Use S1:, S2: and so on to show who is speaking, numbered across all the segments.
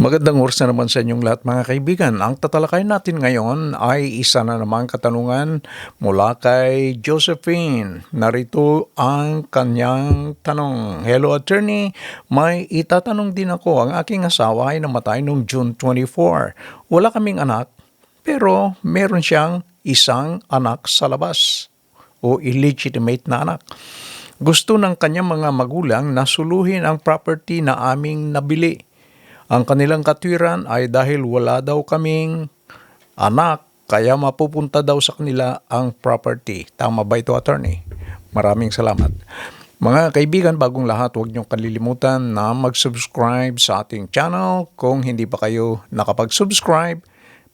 S1: Magandang oras na naman sa inyong lahat mga kaibigan. Ang tatalakay natin ngayon ay isa na namang katanungan mula kay Josephine. Narito ang kanyang tanong. Hello attorney, may itatanong din ako. Ang aking asawa ay namatay noong June 24. Wala kaming anak, pero meron siyang isang anak sa labas o illegitimate na anak. Gusto ng kanyang mga magulang na suluhin ang property na aming nabili. Ang kanilang katwiran ay dahil wala daw kaming anak, kaya mapupunta daw sa kanila ang property. Tama ba ito, attorney? Maraming salamat. Mga kaibigan, bagong lahat, huwag niyong kalilimutan na mag-subscribe sa ating channel. Kung hindi pa kayo nakapag-subscribe,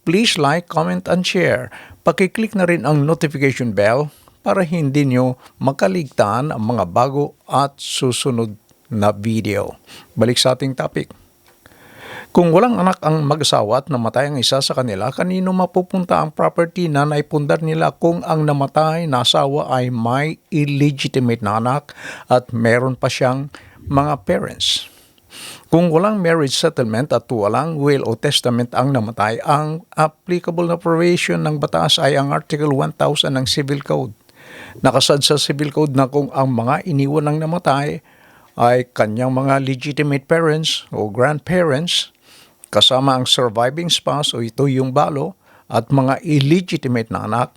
S1: please like, comment, and share. Pakiclick na rin ang notification bell para hindi nyo makaligtaan ang mga bago at susunod na video. Balik sa ating topic. Kung walang anak ang mag-asawa at namatay ang isa sa kanila, kanino mapupunta ang property na naipundar nila kung ang namatay na asawa ay may illegitimate na anak at meron pa siyang mga parents? Kung walang marriage settlement at walang will o testament ang namatay, ang applicable na provision ng batas ay ang Article 1000 ng Civil Code. Nakasad sa Civil Code na kung ang mga iniwan ng namatay ay kanyang mga legitimate parents o grandparents, kasama ang surviving spouse o ito yung balo at mga illegitimate na anak,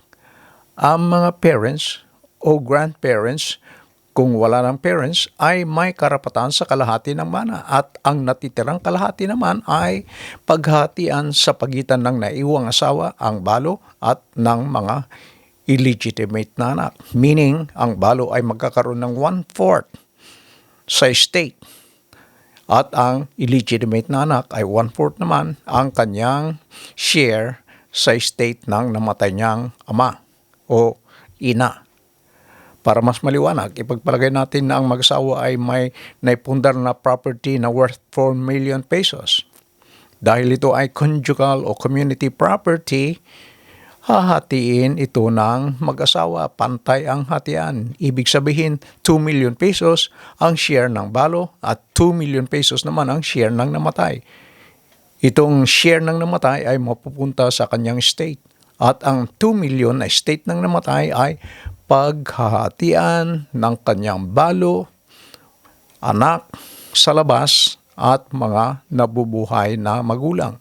S1: ang mga parents o grandparents kung wala ng parents ay may karapatan sa kalahati ng mana at ang natitirang kalahati naman ay paghatian sa pagitan ng naiwang asawa, ang balo at ng mga illegitimate na anak. Meaning, ang balo ay magkakaroon ng one-fourth sa estate at ang illegitimate na anak ay one-fourth naman ang kanyang share sa estate ng namatay niyang ama o ina. Para mas maliwanag, ipagpalagay natin na ang mag-asawa ay may naipundar na property na worth 4 million pesos. Dahil ito ay conjugal o community property, hahatiin ito ng mag-asawa. Pantay ang hatian. Ibig sabihin, 2 million pesos ang share ng balo at 2 million pesos naman ang share ng namatay. Itong share ng namatay ay mapupunta sa kanyang estate. At ang 2 million na estate ng namatay ay paghahatian ng kanyang balo, anak sa labas at mga nabubuhay na magulang.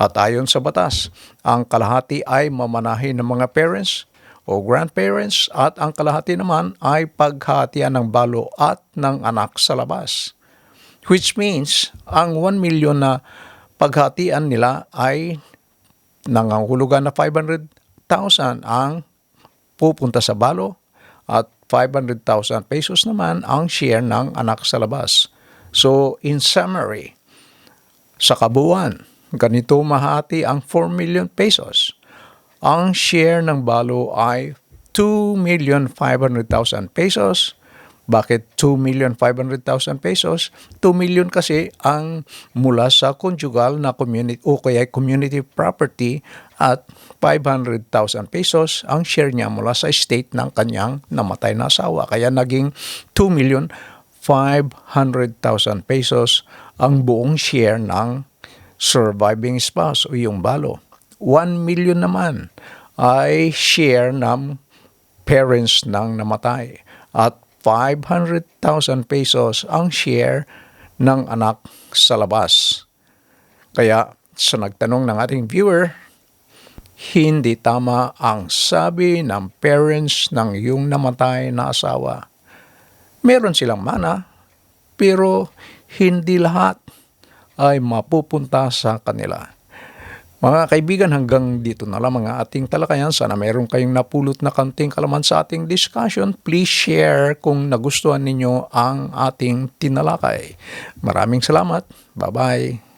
S1: At ayon sa batas, ang kalahati ay mamanahin ng mga parents o grandparents at ang kalahati naman ay paghatian ng balo at ng anak sa labas. Which means, ang 1 million na paghatian nila ay nangangulugan na 500,000 ang pupunta sa balo at 500,000 pesos naman ang share ng anak sa labas. So, in summary, sa kabuuan, ganito mahati ang 4 million pesos. Ang share ng balo ay 2,500,000 pesos. Bakit 2,500,000 pesos? 2 million kasi ang mula sa conjugal na community o kaya community property at 500,000 pesos ang share niya mula sa estate ng kanyang namatay na asawa. Kaya naging 2 million 500,000 pesos ang buong share ng surviving spouse o yung balo. 1 million naman ay share ng parents ng namatay at 500,000 pesos ang share ng anak sa labas. Kaya sa nagtanong ng ating viewer, hindi tama ang sabi ng parents ng iyong namatay na asawa. Meron silang mana, pero hindi lahat ay mapupunta sa kanila. Mga kaibigan, hanggang dito na lang mga ating talakayan. Sana mayroon kayong napulot na kanting kalaman sa ating discussion. Please share kung nagustuhan ninyo ang ating tinalakay. Maraming salamat. Bye-bye.